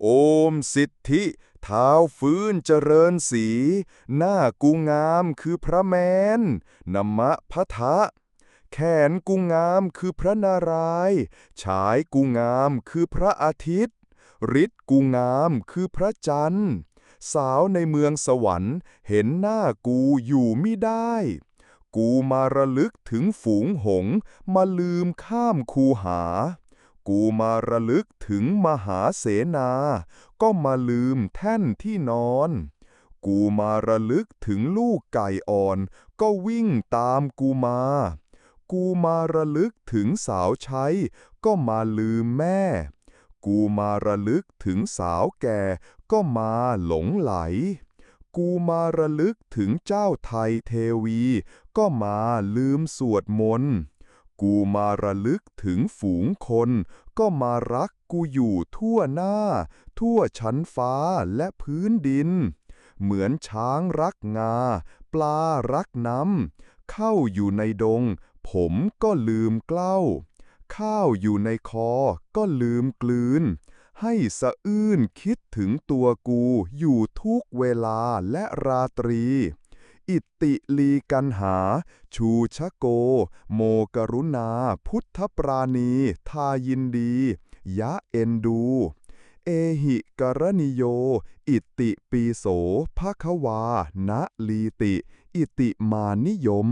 โอมสิทธิ เท้าฟื้นเจริญสี หน้ากูงามคือพระแมนนมะพะทะ แขนกูงามคือพระนารายณ์ฉายกูงามคือพระอาทิตย์ฤทธิ์กูงามคือพระจันทร์ สาวในเมืองสวรรค์ เห็นหน้ากูอยู่ไมิได้ กูมาระลึกถึงฝูงหงส์มาลืมข้ามคูหา กูมาระลึกถึงมหาเสนา ก็มาลืมแท่นที่นอน กูมาระลึกถึงลูกไก่อ่อน ก็วิ่งตามกูมา กูมาระลึกถึงสาวใช้ ก็มาลืมแม่ กูมาระลึกถึงสาวแก่ ก็มาหลงไหล กูมาระลึกถึงเจ้าไทยเทวี ก็มาลืมสวดมนต์ กูมาระลึกถึงฝูงคน ก็มารักกูอยู่ทั่วหน้า ทั่วชั้นฟ้าและพื้นดิน เหมือนช้างรักงา ปลารักน้ำเข้าอยู่ในดง ผมก็ลืมเกล้า ข้าวอยู่ในคอก็ลืมกลืน ให้สะอื้นคิดถึงตัวกูอยู่ทุกเวลาและราตรี อิติลีกันหา ชูชะโก โมกรุณา พุทธปราณี ทายินดี ยะเอ็นดู เอหิกรณิโย อิติปีโสภควา นะลีติ อิติมานิยม